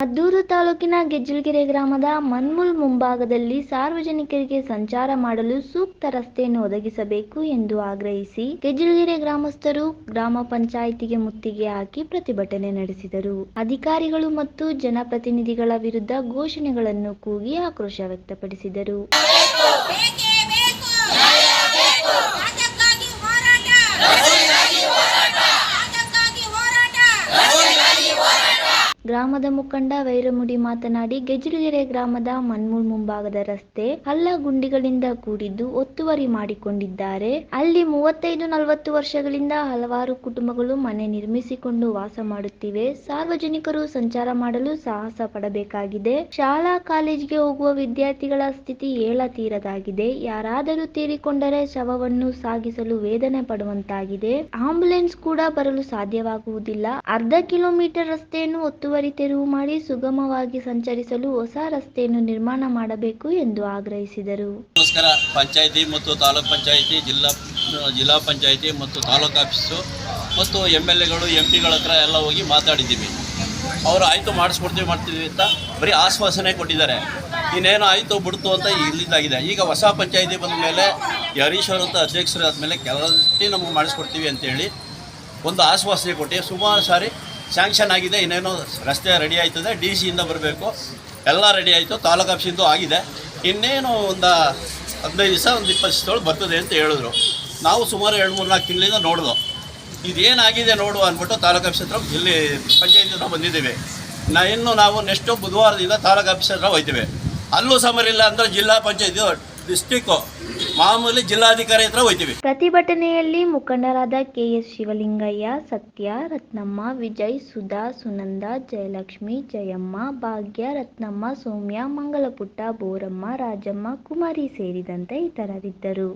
ತಾಲೂಕಿನ ಗೆಜ್ಜಲ್ಗೆರೆ ಗ್ರಾಮದ ಮನ್ಮುಲ್ ಮುಂಭಾಗದಲ್ಲಿ ಸಾರ್ವಜನಿಕರಿಗೆ ಸಂಚಾರ ಮಾಡಲು ಸೂಕ್ತ ರಸ್ತೆಯನ್ನು ಒದಗಿಸಬೇಕು ಎಂದು ಆಗ್ರಹಿಸಿ ಗೆಜ್ಜಲ್ಗೆರೆ ಗ್ರಾಮಸ್ಥರು ಗ್ರಾಮ ಪಂಚಾಯಿತಿಗೆ ಮುತ್ತಿಗೆ ಹಾಕಿ ಪ್ರತಿಭಟನೆ ನಡೆಸಿದರು. ಅಧಿಕಾರಿಗಳು ಮತ್ತು ಜನಪ್ರತಿನಿಧಿಗಳ ವಿರುದ್ಧ ಘೋಷಣೆಗಳನ್ನು ಕೂಗಿ ಆಕ್ರೋಶ ವ್ಯಕ್ತಪಡಿಸಿದರು. ಗ್ರಾಮದ ಮುಖಂಡ ವೈರಮುಡಿ ಮಾತನಾಡಿ ಗೆಜ್ರಿಗೆರೆ ಗ್ರಾಮದ ಮನ್ಮೂಲ್ ಮುಂಭಾಗದ ರಸ್ತೆ ಹಳ್ಳ ಗುಂಡಿಗಳಿಂದ ಕೂಡಿದ್ದು ಒತ್ತುವರಿ ಮಾಡಿಕೊಂಡಿದ್ದಾರೆ. ಅಲ್ಲಿ ಮೂವತ್ತೈದು, ನಲವತ್ತು ವರ್ಷಗಳಿಂದ ಹಲವಾರು ಕುಟುಂಬಗಳು ಮನೆ ನಿರ್ಮಿಸಿಕೊಂಡು ವಾಸ ಮಾಡುತ್ತಿವೆ. ಸಾರ್ವಜನಿಕರು ಸಂಚಾರ ಮಾಡಲು ಸಾಹಸ ಪಡಬೇಕಾಗಿದೆ. ಶಾಲಾ, ಕಾಲೇಜಿಗೆ ಹೋಗುವ ವಿದ್ಯಾರ್ಥಿಗಳ ಸ್ಥಿತಿ ಏಳ ತೀರದಾಗಿದೆ. ಯಾರಾದರೂ ತೀರಿಕೊಂಡರೆ ಶವವನ್ನು ಸಾಗಿಸಲು ವೇದನೆ ಪಡುವಂತಾಗಿದೆ. ಆಂಬುಲೆನ್ಸ್ ಕೂಡ ಬರಲು ಸಾಧ್ಯವಾಗುವುದಿಲ್ಲ. ಅರ್ಧ ಕಿಲೋಮೀಟರ್ ರಸ್ತೆಯನ್ನು ಒತ್ತುವರಿ ತೆರವು ಮಾಡಿ ಸುಗಮವಾಗಿ ಸಂಚರಿಸಲು ಹೊಸ ರಸ್ತೆಯನ್ನು ನಿರ್ಮಾಣ ಮಾಡಬೇಕು ಎಂದು ಆಗ್ರಹಿಸಿದರು. ನಮಸ್ಕಾರ. ಪಂಚಾಯಿತಿ ಮತ್ತು ತಾಲೂಕ್ ಪಂಚಾಯಿತಿ, ಜಿಲ್ಲಾ ಜಿಲ್ಲಾ ಪಂಚಾಯಿತಿ ಮತ್ತು ತಾಲೂಕು ಆಫೀಸು ಮತ್ತು ಎಂ ಎಲ್ ಎಗಳು ಎಂ ಪಿಗಳ ಹತ್ರ ಎಲ್ಲ ಹೋಗಿ ಮಾತಾಡಿದ್ದೀವಿ. ಅವರು ಆಯಿತು ಮಾಡಿಸ್ಕೊಡ್ತೀವಿ ಮಾಡ್ತೀವಿ ಅಂತ ಬರೀ ಆಶ್ವಾಸನೆ ಕೊಟ್ಟಿದ್ದಾರೆ. ಇನ್ನೇನು ಆಯಿತು ಬಿಡ್ತು ಅಂತ ಇಲ್ಲಿದ್ದಾಗಿದೆ. ಈಗ ಹೊಸ ಪಂಚಾಯಿತಿ ಬಂದ ಮೇಲೆ ಹರೀಶ್ವರ್ ಅಂತ ಅಧ್ಯಕ್ಷರಾದ ಮೇಲೆ ಕೆಲವೇ ನಮಗೆ ಮಾಡಿಸ್ಕೊಡ್ತೀವಿ ಅಂತೇಳಿ ಒಂದು ಆಶ್ವಾಸನೆ ಕೊಟ್ಟು ಸುಮಾರು ಸಾರಿ ಸ್ಯಾಂಕ್ಷನ್ ಆಗಿದೆ, ಇನ್ನೇನು ರಸ್ತೆ ರೆಡಿ ಆಯ್ತದೆ ಡಿ ಸಿಯಿಂದ ಬರಬೇಕು. ಎಲ್ಲ ರೆಡಿ ಆಯಿತು, ತಾಲೂಕು ಆಫೀಸಿಂದು ಆಗಿದೆ. ಇನ್ನೇನು ಒಂದು ಹದಿನೈದು ದಿವಸ, ಒಂದು ಇಪ್ಪತ್ತು ದಿವಸದೊಳಗೆ ಬರ್ತದೆ ಅಂತ ಹೇಳಿದ್ರು. ನಾವು ಸುಮಾರು ಎರಡು ಮೂರು ನಾಲ್ಕು ತಿಂಗಳಿಂದ ನೋಡಿದ್ವು ಇದೇನಾಗಿದೆ ನೋಡು ಅಂದ್ಬಿಟ್ಟು ತಾಲೂಕು ಆಫೀಸ್ ಹತ್ರ ಇಲ್ಲಿ ಪಂಚಾಯತ್ ಹತ್ರ ಬಂದಿದ್ದೀವಿ. ನಾ ಇನ್ನು ನಾವು ನೆಕ್ಸ್ಟು ಬುಧವಾರದಿಂದ ತಾಲೂಕು ಆಫೀಸ್ ಹತ್ರ ಹೋಯ್ತೀವಿ. ಅಲ್ಲೂ ಸಮರಿಲ್ಲ ಅಂದರೆ ಜಿಲ್ಲಾ ಪಂಚಾಯತಿ ಡಿಸ್ಟಿಕ್ಕು ಮಾಮೂಲಿ ಜಿಲ್ಲಾಧಿಕಾರಿ ಹತ್ರ ಹೋಯ್ತೀವಿ. ಪ್ರತಿಭಟನೆಯಲ್ಲಿ ಮುಖಂಡರಾದ ಕೆಎಸ್ ಶಿವಲಿಂಗಯ್ಯ, ಸತ್ಯ, ರತ್ನಮ್ಮ, ವಿಜಯ್, ಸುಧಾ, ಸುನಂದ, ಜಯಲಕ್ಷ್ಮಿ, ಜಯಮ್ಮ, ಭಾಗ್ಯ, ರತ್ನಮ್ಮ, ಸೌಮ್ಯ ಮಂಗಲಪುಟ್ಟ ಬೋರಮ್ಮ, ರಾಜಮ್ಮ, ಕುಮಾರಿ ಸೇರಿದಂತೆ ಇತರರಿದ್ದರು.